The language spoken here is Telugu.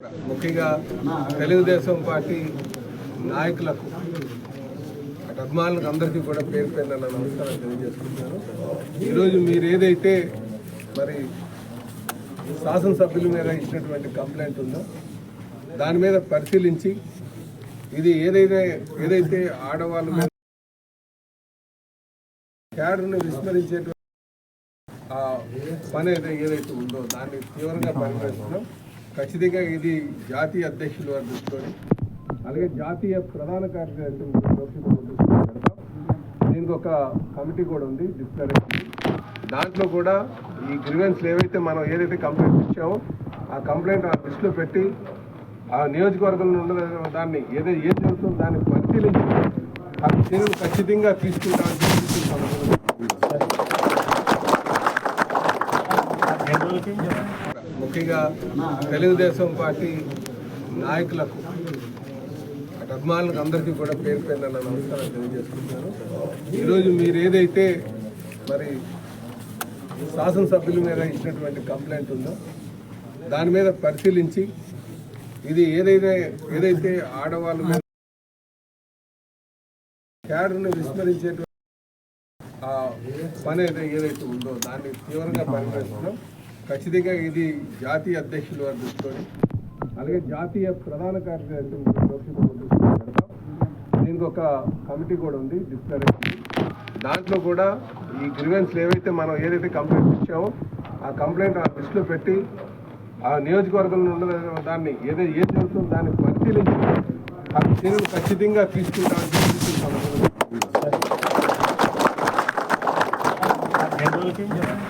ముఖ్యంగా తెలుగుదేశం పార్టీ నాయకులకు అటు అభిమానులకు అందరికీ కూడా పేరు పేరు నన్ను నమస్కారం తెలియజేసుకుంటున్నాను. ఈరోజు మీరు ఏదైతే మరి శాసనసభ్యుల మీద ఇచ్చినటువంటి కంప్లైంట్ ఉందో దాని మీద పరిశీలించి ఇది ఏదైతే ఏదైతే ఆడవాళ్ళ మీద క్యాడర్ను విస్మరించేటువంటి ఆ పని ఏదైతే ఏదైతే ఉందో దాన్ని తీవ్రంగా పరిగణిస్తున్నాం ఖచ్చితంగా ఇది జాతీయ అధ్యక్షులు వారి దృష్టిలోని అలాగే జాతీయ ప్రధాన కార్యదర్శి దీనికి ఒక కమిటీ కూడా ఉంది డిస్కషన్ దాంట్లో కూడా ఈ గ్రీవెన్స్లు ఏవైతే మనం ఏదైతే కంప్లైంట్ ఇచ్చామో ఆ కంప్లైంట్ ఆ లిస్టులో పెట్టి ఆ నియోజకవర్గంలో ఉన్న దాన్ని ఏదైతే ఏది జరుగుతుందో దాన్ని పరిశీలించి ఆ చర్యలు ఖచ్చితంగా తీసుకుంటామని చెప్పి ముఖ్యంగా తెలుగుదేశం పార్టీ నాయకులకు అభిమానులకు అందరికీ కూడా పేరు పేరున నా నమస్కారం తెలియజేస్తున్నాను ఈరోజు మీరు ఏదైతే మరి శాసనసభ్యుల మీద ఇచ్చినటువంటి కంప్లైంట్ ఉందో దాని మీద పరిశీలించి ఇది ఏదైతే ఏదైతే ఆడవాళ్ళ మీద క్యాడర్ను విస్మరించేటువంటి ఆ పని ఏదై ఏదైతే ఉందో దాన్ని తీవ్రంగా పరిగణిస్తున్నాం ఖచ్చితంగా ఇది జాతీయ అధ్యక్షులు వారి దృష్టిలోని అలాగే జాతీయ ప్రధాన కార్యదర్శి దీనికి ఒక కమిటీ కూడా ఉంది డిస్కషన్ దాంట్లో కూడా ఈ గ్రీవెన్స్లు ఏవైతే మనం ఏదైతే కంప్లైంట్ ఇచ్చామో ఆ కంప్లైంట్ ఆ లిస్టులో పెట్టి ఆ నియోజకవర్గంలో ఉన్న దాన్ని ఏదైతే ఏది జరుగుతుందో దాన్ని పరిశీలించి ఆ చర్యలు ఖచ్చితంగా తీసుకుంటామని చెప్పి